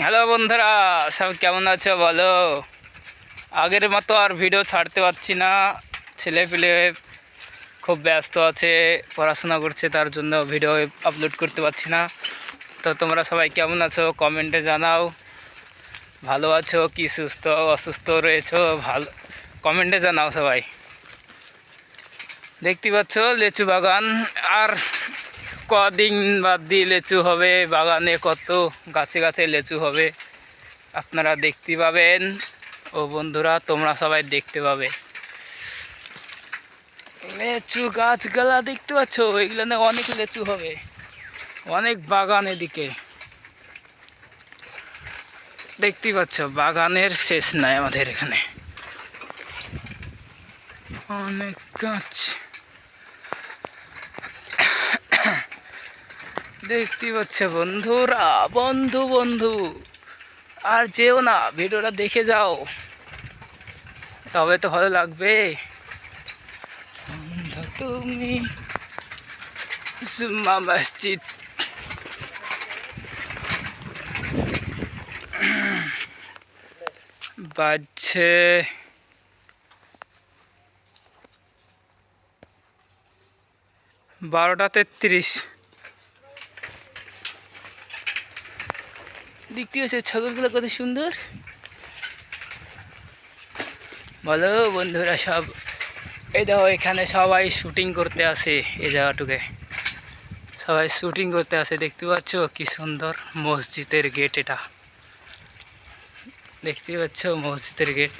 Hello বন্ধুরা, সব কেমন আছো বলো? আগের মতো আর ভিডিও ছাড়তে পারছি না। ছেলে পেলে খুব ব্যস্ত আছে, পড়াশোনা করছে, তার জন্য ভিডিও আপলোড করতে পারছি না। তো তোমরা সবাই কেমন আছো? কমেন্টে জানাও। ভালো আছো কি সুস্থ, অসুস্থ রয়েছো? ভালো কমেন্টে জানাও সবাই। দেখতে পাচ্ছ, লেচু বাগান। আর কদিন বাদ দিয়ে লেচু হবে, বাগানে কত গাছে গাছে লেচু হবে, আপনারা দেখতে পাবেন। ও বন্ধুরা, তোমরা সবাই দেখতে পাবে। লেচু গাছগুলা দেখতে পাচ্ছ? এগুলো অনেক লেচু হবে। অনেক বাগান এদিকে। দেখতে পাচ্ছ, বাগানের শেষ নাই আমাদের এখানে। অনেক গাছ। দেখতে পাচ্ছ বন্ধুরা, বন্ধু বন্ধু। আর যেও না, ভিডিওটা দেখে যাও। তবে তো ভালো লাগবে। তুমি মসজিদ। বাজছে বারোটা তেত্রিশ। দেখতে পাচ্ছ ছাগলগুলো কত সুন্দর? বলো বন্ধুরা সব, এই দেখো এখানে সবাই শুটিং করতে আসে এই জায়গাটুকে। সবাই শুটিং করতে আসে, দেখতে পাচ্ছ কি সুন্দর মসজিদের গেট এটা। দেখতে পাচ্ছ মসজিদের গেট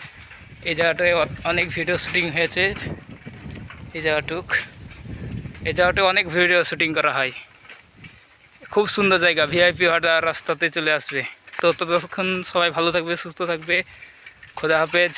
এই জায়গাটায় অনেক ভিডিও শুটিং হয়েছে। এই জায়গাটুক, এই জায়গাটায় অনেক ভিডিও শুটিং করা হয়। খুব সুন্দর জায়গা ভিআইপি হাঁটা রাস্তাতে চলে আসবে। তো ততক্ষণ সবাই ভালো থাকবে, সুস্থ থাকবে। খোদা হাফেজ।